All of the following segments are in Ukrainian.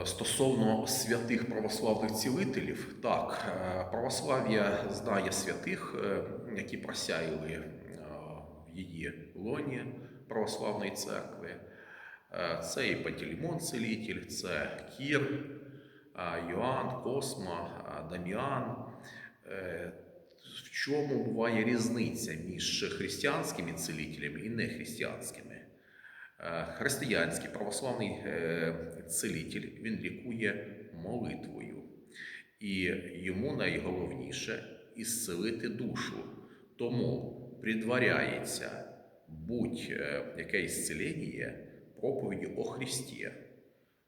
Е, Стосовно святих православних цілителів, так, е, православ'я знає святих, е, які просяяли в її лоні православної церкви. Це і Пантелеймон Целитель, це Кір, Йоанн, Косма, Даміан. В чому буває різниця між християнськими цілителями і нехристиянськими? Е, Християнський православний е, цілитель він лікує молитвою, і йому найголовніше ісцелити душу. Тому предваряється будь-яке ісцелення проповіді о Христі,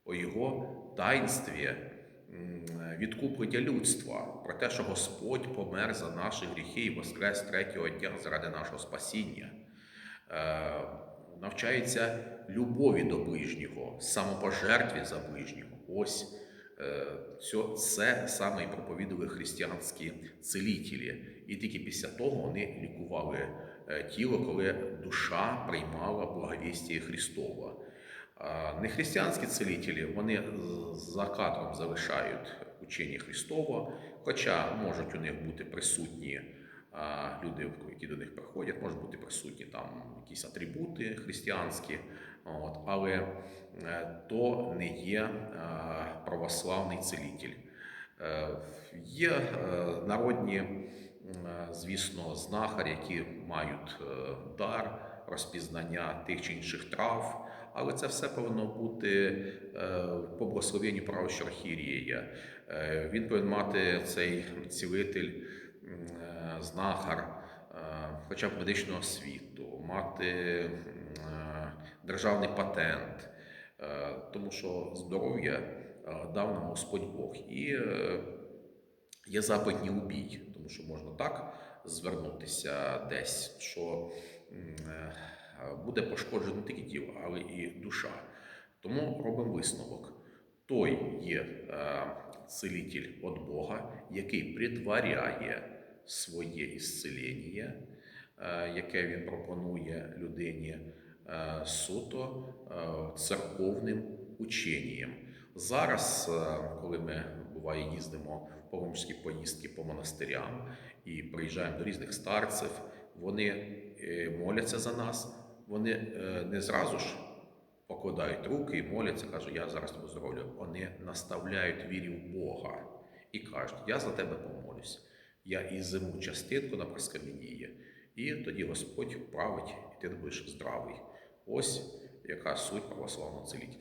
о Його таїнстві відкуплення людства, про те, що Господь помер за наші гріхи і воскрес третього дня заради нашого спасіння. Навчається любові до ближнього, самопожертві за ближнього. Ось е, це саме і проповідували християнські целітелі. І тільки після того вони лікували е, тіло, коли душа приймала благовістя Христова. А Нехристиянські целітелі вони за кадром залишають учення Христова, хоча можуть у них бути присутні люди, які до них приходять, можуть бути присутні там якісь атрибути християнські, от, але е, то не є е, православний целитель. Е, Є народні, звісно, знахарі, які мають дар розпізнання тих чи інших трав, але це все повинно бути по благословенню правоща архієрея. Е, Він повинен мати цей цілитель, знахар, е, хоча б медичну освіту, мати е, державний патент, е, тому що здоров'я дав нам Господь Бог. І є запит не убій, тому що можна так звернутися десь, що буде пошкоджено не тільки тіло, але і душа. Тому робимо висновок. Той є е, целитель від Бога, який притворяє своє ісцелення, е, яке він пропонує людині е, суто е, церковним ученням. Зараз, коли ми буває їздимо в паломницькі поїздки по монастирям і приїжджаємо до різних старців, вони моляться за нас, вони не зразу ж покладають руки і моляться, кажуть, я зараз тебе здоровлю. Вони наставляють вірі в Бога і кажуть, я за тебе помолюсь. Я і зиму частинку на прискамініє, і тоді Господь править, і ти будеш здравий. Ось яка суть православного целітельства.